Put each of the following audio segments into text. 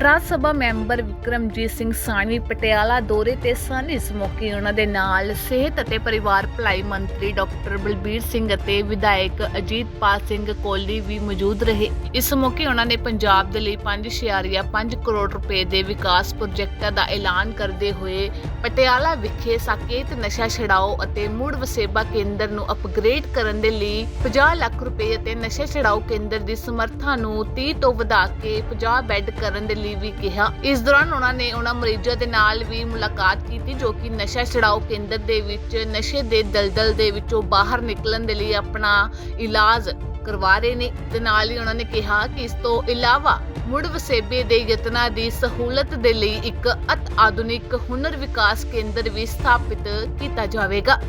ਰਾਜ Sabha member Vikramjit Singh Sahni Patiala ਦੌਰੇ ਤੇ ਸਨ। ਇਸ ਮੌਕੇ ਉਹਨਾਂ ਦੇ ਨਾਲ ਸਿਹਤ ਅਤੇ ਪਰਿਵਾਰ ਭਲਾਈ ਮੰਤਰੀ ਡਾਕਟਰ ਬਲਬੀਰ ਸਿੰਘ ਅਤੇ ਵਿਧਾਇਕ ਅਜੀਤਪਾਲ ਸਿੰਘ ਕੋਹਲੀ ਵੀ ਮੌਜੂਦ ਰਹੇ। ਇਸ ਮੌਕੇ ਉਹਨਾਂ ਨੇ ਪੰਜਾਬ ਦੇ ਲਈ 5.5 ਕਰੋੜ ਰੁਪਏ ਦੇ ਵਿਕਾਸ ਪ੍ਰੋਜੈਕਟਾਂ ਦਾ ਐਲਾਨ ਕਰਦੇ ਹੋਏ ਪਟਿਆਲਾ ਵਿਖੇ ਸਾਕੇਤ ਨਸ਼ਾ ਛਡਾਓ ਅਤੇ ਮੁੜ ਵਸੇਬਾ ਕੇਂਦਰ ਨੂੰ ਅਪਗ੍ਰੇਡ ਕਰਨ ਦੇ ਲਈ 50 ਲੱਖ ਰੁਪਏ ਅਤੇ ਨਸ਼ਾ ਛਡਾਓ ਕੇਂਦਰ ਦੀ ਸਮਰੱਥਾ ਨੂੰ 30 ਤੋਂ ਵਧਾ ਕੇ 50 ਬੈੱਡ ਕਰਨ ਦੇ ਲਈ ਵੀ ਕਿਹਾ। ਇਸ ਦੌਰਾਨ ਉਹਨਾਂ ਨੇ ਉਹਨਾਂ ਮਰੀਜ਼ਾਂ ਦੇ ਨਾਲ ਵੀ ਮੁਲਾਕਾਤ ਕੀਤੀ, ਜੋ ਕਿ ਨਸ਼ਾ ਛਡਾਓ ਕੇਂਦਰ ਦੇ ਵਿੱਚ, ਨਸ਼ੇ ਦੇ ਦਲਦਲ ਦੇ ਵਿੱਚੋਂ ਬਾਹਰ ਨਿਕਲਣ ਦੇ ਲਈ ਆਪਣਾ ਇਲਾਜ ਕਰਵਾ ਰਹੇ ਨੇ। ਤੇ ਨਾਲ ਹੀ ਉਹਨਾਂ ਨੇ ਕਿਹਾ ਕਿ ਇਸ ਤੋਂ ਇਲਾਵਾ ਮੁੜ ਵਸੇਬੇ ਦੇ ਯਤਨਾਂ ਦੀ ਸਹੂਲਤ ਦੇ ਲਈ ਇੱਕ ਅਤ ਆਧੁਨਿਕ ਹੁਨਰ ਵਿਕਾਸ ਕੇਂਦਰ ਵੀ ਸਥਾਪਿਤ ਕੀਤਾ ਜਾਵੇਗਾ।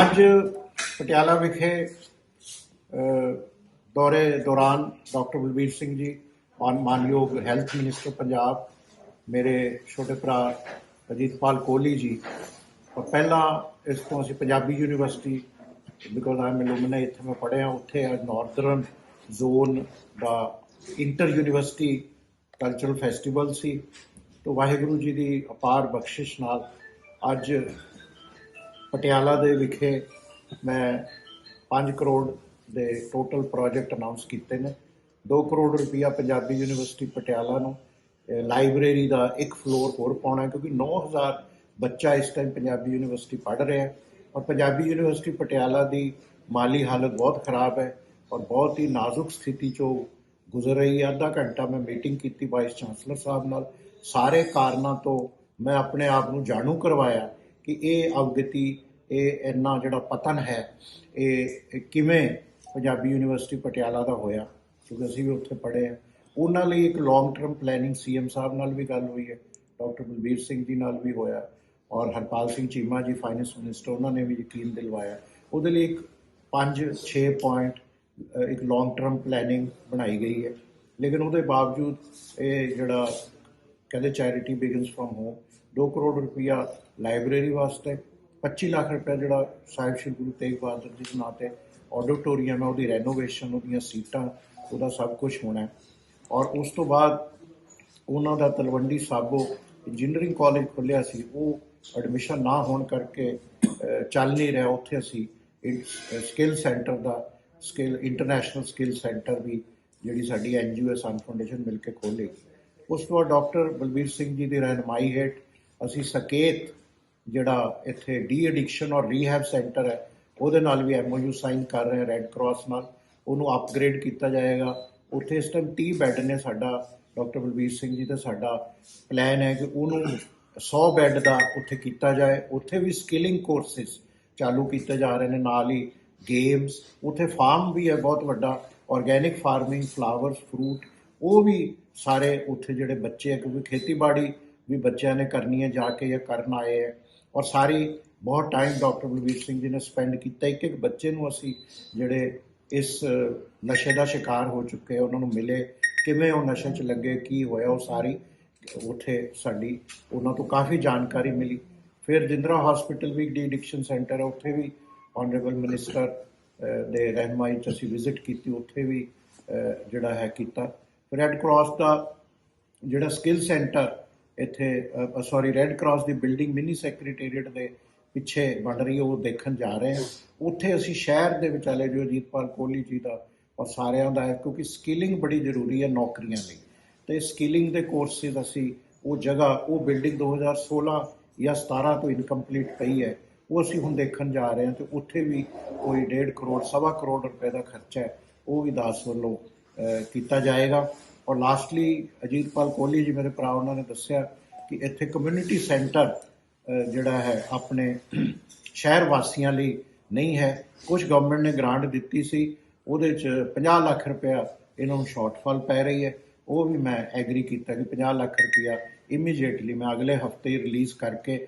ਅੱਜ ਪਟਿਆਲਾ ਵਿਖੇ ਦੌਰੇ ਦੌਰਾਨ ਡਾਕਟਰ ਬਲਬੀਰ ਸਿੰਘ ਜੀ ਮਾਨਯੋਗ ਹੈਲਥ ਮਿਨਿਸਟਰ ਪੰਜਾਬ, ਮੇਰੇ ਛੋਟੇ ਭਰਾ ਅਜੀਤਪਾਲ ਕੋਹਲੀ ਜੀ। ਔਰ ਪਹਿਲਾਂ ਇਸ ਤੋਂ ਅਸੀਂ Punjabi university because I am alumni ਇੱਥੇ ਮੈਂ ਪੜ੍ਹਿਆ, ਉੱਥੇ ਅੱਜ ਨਾਰਥਰਨ ਜ਼ੋਨ ਦਾ ਇੰਟਰ ਯੂਨੀਵਰਸਿਟੀ ਕਲਚਰਲ ਫੈਸਟੀਵਲ ਸੀ। ਤੋਂ ਵਾਹਿਗੁਰੂ ਜੀ ਦੀ ਅਪਾਰ ਬਖਸ਼ਿਸ਼ ਨਾਲ ਅੱਜ ਪਟਿਆਲਾ ਦੇ ਵਿਖੇ ਮੈਂ 5 ਕਰੋੜ ਦੇ ਟੋਟਲ ਪ੍ਰੋਜੈਕਟ ਅਨਾਉਂਸ ਕੀਤੇ ਨੇ। 2 ਕਰੋੜ ਰੁਪਇਆ ਪੰਜਾਬੀ ਯੂਨੀਵਰਸਿਟੀ ਪਟਿਆਲਾ ਨੂੰ ਲਾਇਬ੍ਰੇਰੀ ਦਾ ਇੱਕ ਫਲੋਰ ਹੋਰ ਪਾਉਣਾ ਹੈ, ਕਿਉਂਕਿ 9000 ਬੱਚਾ ਇਸ ਟਾਈਮ ਪੰਜਾਬੀ ਯੂਨੀਵਰਸਿਟੀ ਪੜ੍ਹ ਰਿਹਾ ਹੈ। ਔਰ ਪੰਜਾਬੀ ਯੂਨੀਵਰਸਿਟੀ ਪਟਿਆਲਾ ਦੀ ਮਾਲੀ ਹਾਲਤ ਬਹੁਤ ਖਰਾਬ ਹੈ ਔਰ ਬਹੁਤ ਹੀ ਨਾਜ਼ੁਕ ਸਥਿਤੀ ਚੋਂ ਗੁਜ਼ਰ ਰਹੀ ਹੈ। ਅੱਧਾ ਘੰਟਾ ਮੈਂ ਮੀਟਿੰਗ ਕੀਤੀ ਵਾਈਸ ਚਾਂਸਲਰ ਸਾਹਿਬ ਨਾਲ। ਸਾਰੇ ਕਾਰਨਾਂ ਤੋਂ ਮੈਂ ਆਪਣੇ ਆਪ ਨੂੰ ਜਾਣੂ ਕਰਵਾਇਆ ਕਿ ਇਹ ਅਵਗਤੀ, ਇਹ ਇੰਨਾ ਜਿਹੜਾ ਪਤਨ ਹੈ ਇਹ ਕਿਵੇਂ ਪੰਜਾਬੀ ਯੂਨੀਵਰਸਿਟੀ ਪਟਿਆਲਾ ਦਾ ਹੋਇਆ। ਕਿਉਂਕਿ ਅਸੀਂ ਵੀ ਉੱਥੇ ਪੜ੍ਹੇ ਆ। ਉਹਨਾਂ ਲਈ ਇੱਕ long term planning CM sahib ਨਾਲ ਵੀ ਗੱਲ ਹੋਈ ਹੈ। ਡਾਕਟਰ ਬਲਬੀਰ ਸਿੰਘ ਜੀ ਨਾਲ ਵੀ ਹੋਇਆ ਔਰ ਹਰਪਾਲ ਸਿੰਘ ਚੀਮਾ ਜੀ ਫਾਈਨੈਂਸ ਮਿਨਿਸਟਰ ਉਹਨਾਂ ਨੇ ਵੀ ਯਕੀਨ ਦਿਲਵਾਇਆ। ਉਹਦੇ ਲਈ ਇੱਕ 5-6 ਪੁਆਇੰਟ ਇੱਕ ਲੌਂਗ ਟਰਮ ਪਲੈਨਿੰਗ ਬਣਾਈ ਗਈ ਹੈ। ਲੇਕਿਨ ਉਹਦੇ ਬਾਵਜੂਦ ਇਹ ਜਿਹੜਾ ਕਹਿੰਦੇ charity begins from home 2 crore ਰੁਪਇਆ ਲਾਇਬ੍ਰੇਰੀ ਵਾਸਤੇ 25 ਲੱਖ ਰੁਪਇਆ ਜਿਹੜਾ ਸਾਹਿਬ ਸ਼੍ਰੀ ਗੁਰੂ ਤੇਗ ਬਹਾਦਰ ਜੀ ਦੇ ਨਾਂ ਤੇ ਆਡੀਟੋਰੀਅਮ ਹੈ, ਉਹਦੀ ਰੈਨੋਵੇਸ਼ਨ ਉਹਦੀਆਂ ਸੀਟਾਂ ਉਹਦਾ ਸਭ ਕੁਝ ਹੋਣਾ ਔਰ ਉਸ ਤੋਂ ਬਾਅਦ ਉਹਨਾਂ ਦਾ ਤਲਵੰਡੀ ਸਾਬੋ ਇੰਜੀਨੀਅਰਿੰਗ ਕਾਲਜ ਖੁੱਲਿਆ ਸੀ। ਉਹ ਐਡਮਿਸ਼ਨ ਨਾ ਹੋਣ ਕਰਕੇ ਚੱਲ ਨਹੀਂ ਰਿਹਾ। ਉੱਥੇ ਅਸੀਂ ਸਕਿੱਲ ਸੈਂਟਰ ਦਾ ਸਕਿੱਲ ਇੰਟਰਨੈਸ਼ਨਲ ਸਕਿੱਲ ਸੈਂਟਰ ਵੀ ਜਿਹੜੀ ਸਾਡੀ ਐਨਜੀਓ ਸਨ ਫਾਊਂਡੇਸ਼ਨ ਮਿਲ ਕੇ ਖੋਲ੍ਹੇਗੀ ਉਸ ਤੋਂ ਬਾਅਦ ਡਾਕਟਰ ਬਲਬੀਰ ਸਿੰਘ ਜੀ ਦੀ ਰਹਿਨਮਾਈ ਹੇਠ ਅਸੀਂ ਸਕੇਤ ਜਿਹੜਾ ਇੱਥੇ ਡੀ ਐਡਿਕਸ਼ਨ ਔਰ ਰੀਹੈਬ ਸੈਂਟਰ ਹੈ, ਉਹਦੇ ਨਾਲ ਵੀ ਐਮਓਯੂ ਸਾਈਨ ਕਰ ਰਹੇ ਰੈੱਡ ਕਰਾਸ ਨਾਲ। ਉਹਨੂੰ ਅਪਗ੍ਰੇਡ ਕੀਤਾ ਜਾਏਗਾ। ਉੱਥੇ ਇਸ ਟਾਈਮ 30 ਬੈੱਡ ਨੇ ਸਾਡਾ ਡਾਕਟਰ ਬਲਬੀਰ ਸਿੰਘ ਜੀ ਦਾ ਸਾਡਾ ਪਲਾਨ ਹੈ ਕਿ ਉਹਨੂੰ 100 ਬੈੱਡ ਦਾ ਉੱਥੇ ਕੀਤਾ ਜਾਏ। ਉੱਥੇ ਵੀ ਸਕਿਲਿੰਗ ਕੋਰਸਿਸ ਚਾਲੂ ਕੀਤੇ ਜਾ ਰਹੇ ਨੇ, ਨਾਲ ਹੀ ਗੇਮਸ ਉੱਥੇ ਫਾਰਮ ਵੀ ਹੈ, ਬਹੁਤ ਵੱਡਾ। ਆਰਗੇਨਿਕ ਫਾਰਮਿੰਗ ਫਲਾਵਰਸ ਫਰੂਟ ਉਹ ਵੀ ਸਾਰੇ ਉੱਥੇ ਜਿਹੜੇ ਬੱਚੇ ਹੈ ਕਿਉਂਕਿ ਖੇਤੀਬਾੜੀ ਵੀ ਬੱਚਿਆਂ ਨੇ ਕਰਨੀ ਹੈ, ਜਾ ਕੇ ਜਾਂ ਕਰਨ ਆਏ ਹੈ। ਔਰ ਸਾਰੀ ਬਹੁਤ ਟਾਈਮ ਡਾਕਟਰ ਬਲਵੀਰ ਸਿੰਘ ਜੀ ਨੇ ਸਪੈਂਡ ਕੀਤਾ। ਇੱਕ ਇੱਕ ਬੱਚੇ ਨੂੰ ਅਸੀਂ ਜਿਹੜੇ ਇਸ ਨਸ਼ੇ ਦਾ ਸ਼ਿਕਾਰ ਹੋ ਚੁੱਕੇ ਉਹਨਾਂ ਨੂੰ ਮਿਲੇ। ਕਿਵੇਂ ਉਹ ਨਸ਼ੇ 'ਚ ਲੱਗੇ, ਕੀ ਹੋਇਆ, ਉਹ ਸਾਰੀ ਉੱਥੇ ਸਾਡੀ, ਉਹਨਾਂ ਤੋਂ ਕਾਫੀ ਜਾਣਕਾਰੀ ਮਿਲੀ। ਫਿਰ ਜਿੰਦਰਾ ਹਸਪੀਟਲ ਵੀ ਡੀ ਐਡਿਕਸ਼ਨ ਸੈਂਟਰ ਹੈ ਉੱਥੇ ਵੀ ਆਨਰੇਬਲ ਮਿਨਿਸਟਰ ਦੇ ਰਹਿਨਮਾਈ 'ਚ ਅਸੀਂ ਵਿਜ਼ਿਟ ਕੀਤੀ, ਉੱਥੇ ਵੀ ਜਿਹੜਾ ਹੈ ਕੀਤਾ। ਰੈੱਡ ਕਰਾਸ ਦਾ ਜਿਹੜਾ ਸਕਿੱਲ ਸੈਂਟਰ ਇੱਥੇ ਸੌਰੀ ਰੈੱਡ ਕਰਾਸ ਦੀ ਬਿਲਡਿੰਗ ਮਿਨੀ ਸੈਕਟਰੀਏਟ ਦੇ ਪਿੱਛੇ ਬਣ ਰਹੀ ਹੈ, ਉਹ ਦੇਖਣ ਜਾ ਰਹੇ ਹਾਂ। ਉੱਥੇ ਅਸੀਂ ਸ਼ਹਿਰ ਦੇ ਵਿਚਾਲੇ ਜੋ ਅਜੀਤਪਾਲ ਕੋਹਲੀ ਜੀ ਦਾ ਔਰ ਸਾਰਿਆਂ ਦਾ ਹੈ, ਕਿਉਂਕਿ ਸਕਿਲਿੰਗ ਬੜੀ ਜ਼ਰੂਰੀ ਹੈ ਨੌਕਰੀਆਂ ਲਈ। ਤੇ ਸਕਿਲਿੰਗ ਦੇ ਕੋਰਸਿਸ ਅਸੀਂ ਉਹ ਜਗ੍ਹਾ, ਉਹ ਬਿਲਡਿੰਗ 2016 ਜਾਂ 17 ਤੋਂ ਇਨਕੰਪਲੀਟ ਪਈ ਹੈ, ਉਹ ਅਸੀਂ ਹੁਣ ਦੇਖਣ ਜਾ ਰਹੇ ਹਾਂ ਤੇ ਉੱਥੇ ਵੀ ਕੋਈ 1.5 ਕਰੋੜ, ਸਵਾ ਕਰੋੜ ਰੁਪਏ ਦਾ ਖਰਚਾ ਹੈ, ਉਹ ਵੀ ਦਾਸ ਵੱਲੋਂ ਕੀਤਾ ਜਾਏਗਾ। ਔਰ ਲਾਸਟਲੀ ਅਜੀਤਪਾਲ ਕੋਹਲੀ ਜੀ ਮੇਰੇ ਭਰਾ, ਉਹਨਾਂ ਨੇ ਦੱਸਿਆ ਕਿ ਇੱਥੇ ਕਮਿਊਨਿਟੀ ਸੈਂਟਰ ਜਿਹੜਾ ਹੈ, ਆਪਣੇ ਸ਼ਹਿਰ ਵਾਸੀਆਂ ਲਈ ਨਹੀਂ ਹੈ। ਕੁਝ ਗਵਰਨਮੈਂਟ ਨੇ ਗ੍ਰਾਂਟ ਦਿੱਤੀ ਸੀ, ਉਹਦੇ ਚ 50 ਲੱਖ ਰੁਪਇਆ ਇਹਨਾਂ ਨੂੰ ਸ਼ਾਰਟਫਾਲ ਪੈ ਰਹੀ ਹੈ। ਉਹ ਵੀ ਮੈਂ ਐਗਰੀ ਕੀਤਾ ਕਿ 50 ਲੱਖ ਰੁਪਇਆ ਇਮੀਡੀਏਟਲੀ ਮੈਂ ਅਗਲੇ ਹਫ਼ਤੇ ਹੀ ਰਿਲੀਜ਼ ਕਰਕੇ